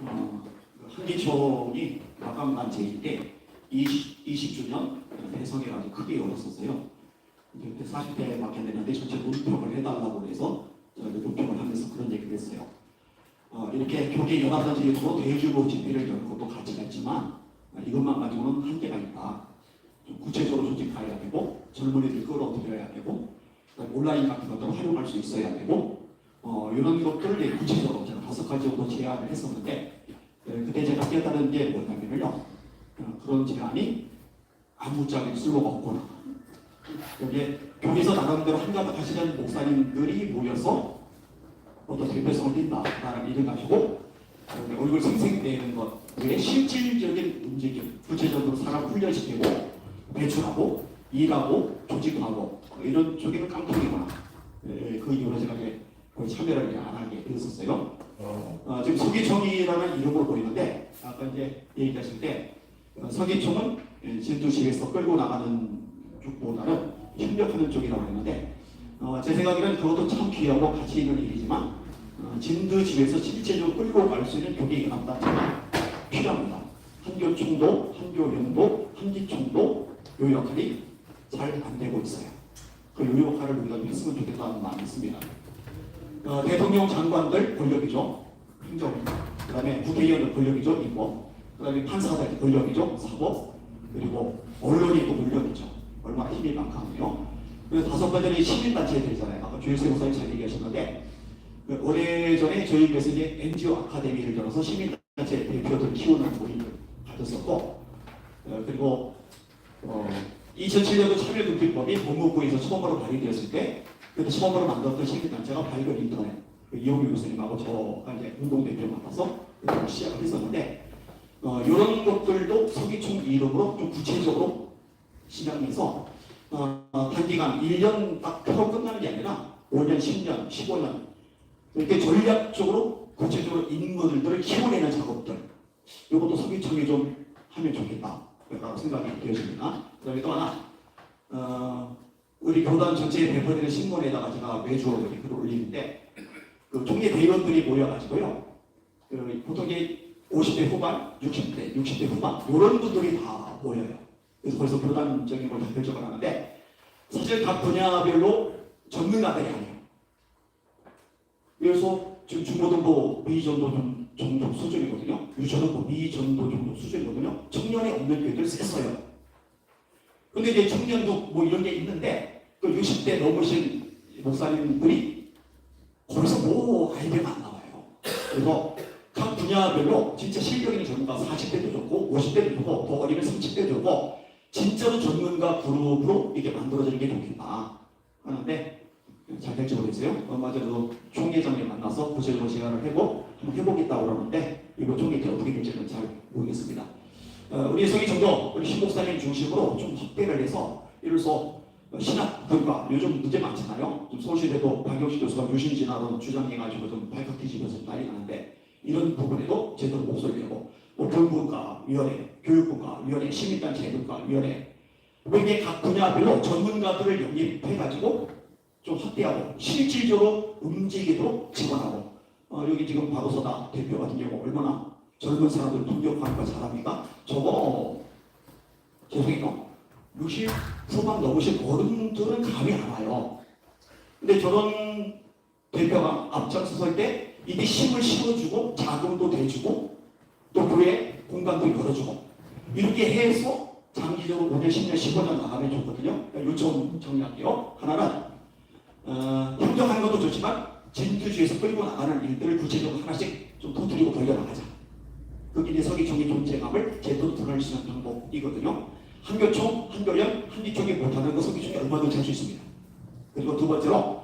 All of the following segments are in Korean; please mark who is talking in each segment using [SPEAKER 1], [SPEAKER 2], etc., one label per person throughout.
[SPEAKER 1] 어, 한기총이 마감난 제일 때 20, 20주년 대성에 아주 크게 열었었어요. 이제 그때 40대 막혔는데 전체 논평을 해달라고 해서 논평을 하면서 그런 얘기를 했어요. 어, 이렇게 교계 연합단체로 대규모 집회를 열 것도 가치가 있지만 아, 이것만 가지고는 한계가 있다. 좀 구체적으로 조직해야 되고 젊은이들 끌어들여야 되고 온라인 같은 것들을 활용할 수 있어야 되고 어, 이런 것들을 구체적으로 다섯 가지 정도 제안을 했었는데 예, 그때 제가 깨달은 게 뭐냐면요. 어, 그런 제안이 아무짝에 쓸모가 없구나. 여기에 교회에서 나름대로 한가닥 하시는 목사님들이 모여서 어떤 대표성을 띈다라는 일을 가지고 얼굴 생생되는 것 외에 실질적인 움직임 구체적으로 사람 훈련시키고 배출하고 일하고 조직하고 이런 쪽에는 깡통이구나. 예, 그 이유로 제가 참여를 안 하게 되었었어요. 어, 지금 서기총이라는 이름으로 보이는데 아까 이제 얘기하실 때 어, 서기총은 예, 진두시에서 끌고 나가는 쪽보다는 협력하는 쪽이라고 했는데 어, 제 생각에는 그것도 참 귀하고 가치 있는 일이지만 어, 진두지에서 실제적으로 끌고 갈 수 있는 교계 연합단체가 필요합니다. 한교총도, 한교연도, 한기총도 요 역할이 잘 안 되고 있어요. 그 요 역할을 우리가 좀 했으면 좋겠다는 마음이 있습니다. 어, 대통령 장관들 권력이죠. 행정. 그 다음에 국회의원들 권력이죠. 임법. 그 다음에 판사들 권력이죠. 사법. 그리고 언론이 또 권력이죠. 얼마나 힘이 많거든요. 그래서 다섯 번째는 시민단체들이잖아요. 아까 주일세 목사님 잘 얘기하셨는데 그 오래전에 저희 교회에서 이제 NGO 아카데미를 열어서 시민단체 대표들 키우는 모임을 가졌었고 어, 그리고 어, 2007년도 참여금지법이 법무부에서 처음으로 발의되었을 때 그때 처음으로 만들었던 시민단체가 발견 인터넷 그 이용규 교수님하고 저가 이제 공동대표 맡아서 시작을 했었는데 어, 이런 것들도 서기총 이름으로 좀 구체적으로 시작해서 어, 어, 단기간 1년 딱 하고 끝나는 게 아니라 5년, 10년, 15년 이렇게 전략적으로 구체적으로 인물들을 키워내는 작업들 이것도 서기총이 좀 하면 좋겠다 라고 생각이 되어집니다. 그 다음에 또 하나 어, 우리 교단 전체에 배포되는 신문에다가 제가 매주 이렇게 글을 올리는데 그 총회 대의원들이 모여가지고요 그 보통 이게 50대 후반, 60대, 60대 후반 이런 분들이 다 모여요. 그래서 벌써 교단적인 걸 다 결정을 하는데 사실 각 분야별로 전문가들이 아니에요. 그래서 지금 중고등부 미전도 좀 정도 수준이거든요. 유전도 미전도 정도 수준이거든요. 청년이 없는 교회들 셌어요. 근데 이제 청년도 뭐 이런 게 있는데 그 60대 넘으신 목사님들이 거기서 뭐 아이디어가 안 나와요. 그래서 각 분야별로 진짜 실력 있는 전문가 40대도 좋고 50대도 좋고 더 어리면 30대도 좋고 진짜로 전문가 그룹으로 이게 만들어지는 게 좋겠다 하는데 잘 될지 모르겠어요. 얼마 전에도 총회장님 만나서 구체적으로 제안을 한번 해보겠다고 그러는데 이거 총회가 어떻게 될지는 잘 모르겠습니다. 어, 우리 성의 정도 우리 신 목사님 중심으로 좀 확대를 해서 이를 서 신학들과 요즘 문제 많잖아요. 좀 서울시대도 박영식 교수가 유신 진화론 주장해가지고 좀 발칵 뒤집어서 난리 나는데 이런 부분에도 제대로 목소리 내고 뭐 교육분과위원회, 교육분과위원회, 시민단체분과위원회 이게 각 분야별로 전문가들을 영입해가지고 좀 확대하고 실질적으로 움직이도록 지원하고 어, 여기 지금 바로서다 대표 같은 경우 얼마나 젊은 사람들 동력하는 거 잘합니까? 저거 죄송해요 60 후반 넘으신 어른들은 감이 안 와요 근데 저런 대표가 앞장서설 때 이게 힘을 실어주고 자금도 대주고 또 교회 공간도 열어주고 이렇게 해서 장기적으로 5년, 10년, 15년 나가면 좋거든요. 요청 정리할게요. 하나는 어, 행정하는 것도 좋지만 진두주에서 끌고 나가는 일들을 구체적으로 하나씩 좀 터뜨리고 돌려나가자. 그게 이제 서기총의 존재감을 제대로 있는 방법이거든요. 한교총, 한교련, 한기총이 못하는 거 서기총이 얼마든지 할 수 있습니다. 그리고 두 번째로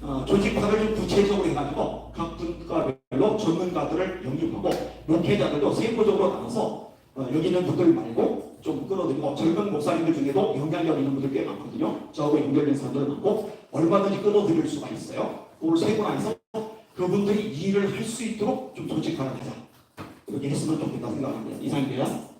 [SPEAKER 1] 어, 조직화를 좀 구체적으로 해가지고 각 분과별로 전문가들을 영입하고 목회자들도 세부적으로 나눠서 어, 여기 있는 분들 말고 좀 끌어들이고 젊은 목사님들 중에도 영향력 있는 분들 꽤 많거든요. 저하고 연결된 사람들 많고 얼마든지 끌어들일 수가 있어요. 그걸 세고 나서 그분들이 일을 할 수 있도록 좀 조직화를 하자. 그렇게 했으면 좋겠다 생각합니다. 이상입니다.